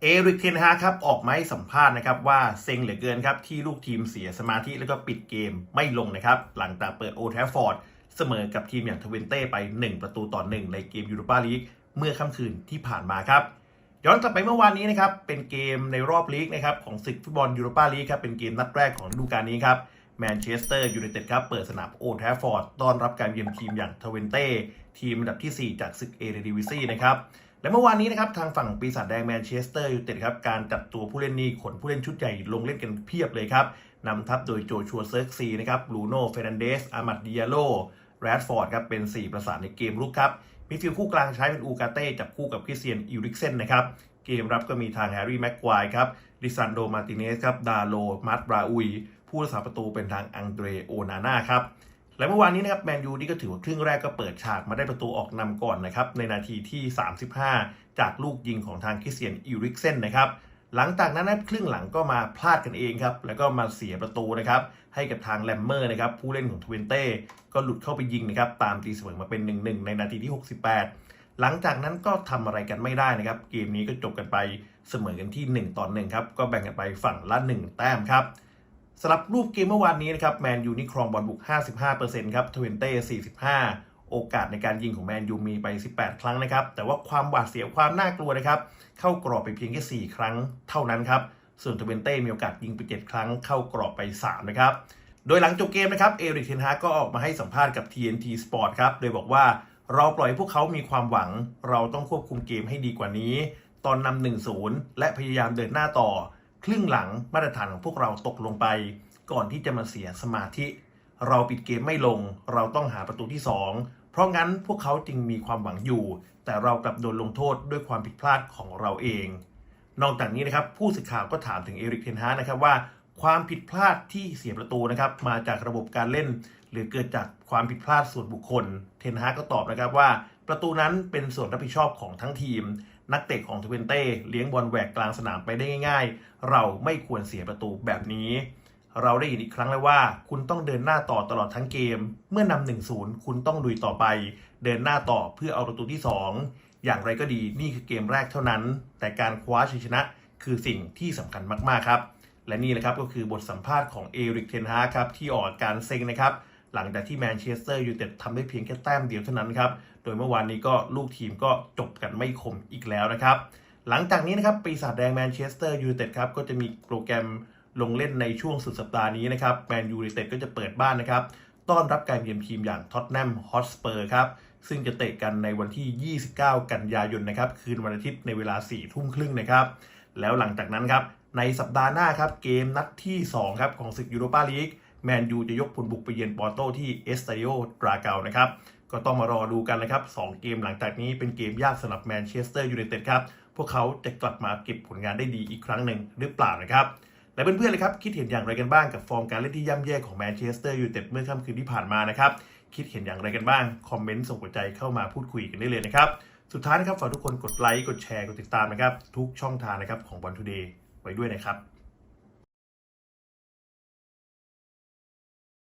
เอริกเทนฮาครับออกมาให้สัมภาษณ์นะครับว่าเซ็งเหลือเกินครับที่ลูกทีมเสียสมาธิแล้วก็ปิดเกมไม่ลงนะครับ หลังจากเปิดโอแทฟฟอร์ดเสมอกับทีมอย่างทเวนเต้ไป 1 ประตูต่อ 1 ในเกมยูโรปาลีกเมื่อค่ำคืนที่ผ่านมาครับย้อนกลับไปเมื่อวานนี้นะครับเป็นเกมในรอบลีกนะครับของศึกฟุตบอลยูโรปาลีกครับเป็นเกมนัดแรกของฤดูกาลนี้ครับแมนเชสเตอร์ยูไนเต็ดครับเปิดสนามโอแทฟฟอร์ดต้อนรับการเยือนทีมอย่างทเวนเต้ทีมอันดับทีสี่4 จากศึกเอเดดิวิซีนะครับ และเมื่อวานนี้นะครับทางฝั่งปีศาจแดงแมนเชสเตอร์ยูไนเต็ดครับการจัดตัวผู้เล่นนี่ขนผู้เล่นชุดใหญ่ลงเล่นกันเพียบเลยครับนำทัพโดยโจชัวเซิร์กซีนะครับบรูโน่เฟรนันเดสอามัดดิอาโลแรดฟอร์ดครับเป็น 4 ประสานในเกมรุกครับมิดฟิลด์คู่กลางใช้เป็นอูกาเต้จับคู่กับคริสเตียนอิริกเซนนะครับเกมรับก็มีทางแฮร์รี่แม็กควายครับดิซันโดมาติเนสครับดาโลมาร์ตบราอุยผู้รักษาประตูเป็นทางอังเดรโอนาน่าครับ และเมื่อวานนี้นะครับแมนยูนี่ก็ถือว่าครึ่งแรกก็เปิดฉากมาได้ประตูออกนำก่อนนะครับในนาทีที่ 35 จากลูกยิงของทางคริสเตียนอิริกเซนนะครับหลังจากนั้นนะครึ่งหลังก็มาพลาดกันเองครับแล้วก็มาเสียประตูนะครับให้กับทางแลมเมอร์นะครับผู้เล่นของทเวนเต้ก็หลุดเข้าไปยิงนะครับตามตีเสมอมาเป็น 1-1 ในนาทีที่ 68 หลังจากนั้นก็ทำอะไรกันไม่ได้นะครับเกมนี้ก็จบกันไปเสมอกันที่ 1ต่อ1ครับก็แบ่งกันไปฝั่งละ 1 แต้มครับ สำหรับรูปเกมเมื่อวานนี้นะครับแมนยูนี่ครองบอลบุก 55%ครับทเวนเต้45 โอกาสในการยิงของแมนยูมีไป 18 ครั้งนะครับ แต่ว่าความหวาดเสียวความน่ากลัวนะครับ เข้ากรอบไปเพียงแค่ 4 ครั้งเท่านั้นครับ ส่วนทเวนเต้มีโอกาสยิงไป 7 ครั้ง เข้ากรอบไป 3 นะครับ โดยหลังจบเกมนะครับเอริกเทนฮาก็ออกมาให้สัมภาษณ์กับ TNT Sport ครับ โดยบอกว่าเราปล่อยพวกเขามีความหวัง เราต้องควบคุมเกมให้ดีกว่านี้ ตอนนำ1-0 และพยายามเดินหน้าต่อ ครึ่งหลังมาตรฐานของพวกเราตกลงไป ก่อนที่จะมาเสียสมาธิ เราปิดเกมไม่ลง เราต้องหาประตูที่ 2 เพราะงั้นพวกเขาจึงมีความหวังอยู่ แต่เรากลับโดนลงโทษด้วยความผิดพลาดของเราเอง นอกจากนี้นะครับผู้สื่อข่าวก็ถามถึงเอริกเทนฮานะครับว่าความผิดพลาดที่เสียประตูนะครับมาจากระบบการเล่น หรือเกิดจากความผิดพลาดส่วนบุคคล เทนฮาก็ตอบนะครับว่า ประตูนั้นเป็นส่วนรับผิดชอบของทั้งทีม นักเตะของทเวนเต้เลี้ยงบอลแหวกกลางสนามไปได้ง่าย ๆ เราไม่ควรเสียประตูแบบนี้ เราได้ยินอีกครั้งแล้วว่า คุณต้องเดินหน้าต่อตลอดทั้งเกม เมื่อนำหนึ่งศูนย์คุณต้องลุยต่อไป เดินหน้าต่อเพื่อเอาประตูที่ 2 อย่างไรก็ดีนี่คือเกมแรกเท่านั้น แต่การคว้าชัยชนะคือสิ่งที่สำคัญมากๆครับ และนี่แหละครับก็คือบทสัมภาษณ์ของเอริกเทนฮาครับที่ออกอาการเซ็งนะครับ หลังจากที่แมนเชสเตอร์ยูไนเต็ดทำได้เพียงแค่แต้มเดียวเท่านั้นครับ โดยเมื่อวานนี้ก็ลูกทีมก็จบกันไม่คมอีกแล้วนะครับ หลังจากนี้นะครับปีศาจแดงแมนเชสเตอร์ยูไนเต็ดครับก็จะมีโปรแกรมลงเล่นในช่วงสุดสัปดาห์นี้นะครับแมนยูไนเต็ดก็จะเปิดบ้านนะครับต้อนรับการเยือนทีมอย่างท็อตแนมฮอตสเปอร์ครับซึ่งจะเตะกันในวันที่ 29 กันยายนนะครับคืนวันอาทิตย์ในเวลา 4 ทุ่มครึ่งนะครับแล้วหลังจากนั้นครับในสัปดาห์หน้าครับเกมนัดที่ 2 ครับของศึกยูโรปาลีก แมนยูจะยกพลบุกไปเยือนปอร์โตที่เอสตาดิโอดราเกานะครับ ก็ต้องมารอดูกันนะครับ2เกมหลังจากนี้เป็นเกมยากสำหรับแมนเชสเตอร์ยูไนเต็ดครับ พวกเขาจะกลับมาเก็บผลงานได้ดีอีกครั้งหนึ่งหรือเปล่านะครับและเพื่อนๆเลยครับ คิดเห็นอย่างไรกันบ้างกับฟอร์มการเล่นที่ย่ำแย่ของแมนเชสเตอร์ยูไนเต็ดเมื่อค่ำคืนที่ผ่านมานะครับ คิดเห็นอย่างไรกันบ้าง คอมเมนต์ส่งหัวใจเข้ามาพูดคุยกันได้เลยนะครับ สุดท้ายนะครับฝากทุกคนกดไลค์ กดแชร์ กดติดตามนะครับ ทุกช่องทางนะครับของบอลทูเดย์ไว้ด้วยนะครับ